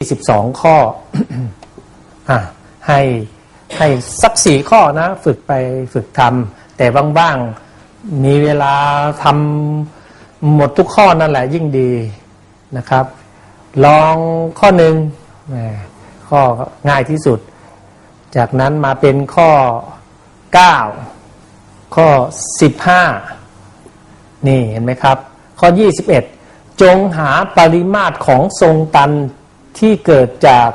22ข้ออะให้ให้สักสี่ข้อนะ ฝึกไปฝึกทำแต่บ้างๆมีเวลาทำหมดทุกข้อนั่นแหละยิ่งดีนะครับ ลองข้อหนึ่งข้อง่ายที่สุด จากนั้นมาเป็นข้อ 9 ข้อ 15 นี่เห็นไหมครับ ข้อ 21 จงหาปริมาตรของทรงตัน ที่เกิดจาก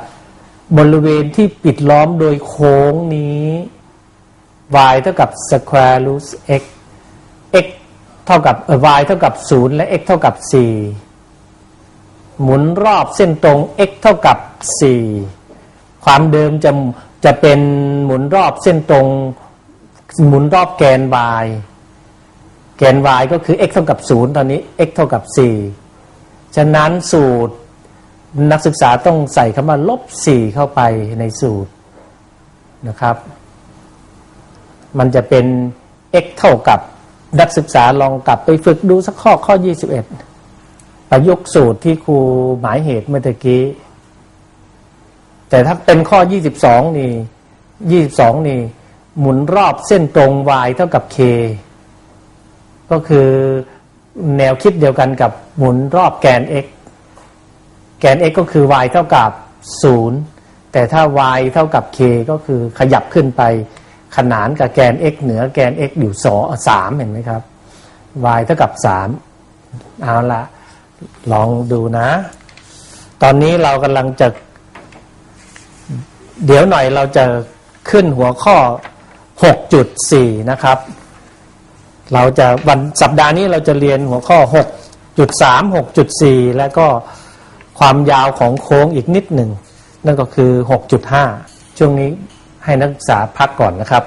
บริเวณที่ปิดล้อมโดยโค้งนี้ y เท่ากับ square root x x เท่ากับ y เท่ากับ 0 และ x เท่ากับ 4 หมุนรอบเส้นตรง x เท่ากับ 4 ความเดิมจะจะเป็นหมุนรอบเส้นตรง หมุนรอบแกน y แกน y ก็คือ x เท่ากับ 0 ตอนนี้ x เท่ากับ 4 ฉะนั้นสูตร นักศึกษาต้องใส่คำว่าลบ4เข้าไปในสูตรนะครับ มันจะเป็น x เท่ากับนักศึกษาลองกลับไปฝึกดูสักข้อข้อ 21 ประยุกต์สูตรที่ครูหมายเหตุเมื่อกี้ แต่ถ้าเป็นข้อ 22 นี่ 22 นี่ หมุนรอบเส้นตรง y เท่ากับ k ก็คือแนวคิดเดียวกันกับหมุนรอบแกน x แกน x ก็คือ y เท่ากับ 0 แต่ถ้า y เท่ากับ k ก็คือขยับขึ้นไปขนานกับแกน x เหนือแกน x อยู่สองสามเห็นไหมครับ y เท่ากับ 3 เอาละลองดูนะ ตอนนี้เรากำลังจะ เดี๋ยวหน่อยเราจะขึ้นหัวข้อ 6.4 นะครับ เราจะวันสัปดาห์นี้เราจะเรียนหัวข้อ 6.3 6.4 แล้วก็ ความยาวของโค้งอีกนิดหนึ่ง นั่นก็คือ 6.5 ช่วงนี้ให้นักศึกษาพักก่อนนะครับ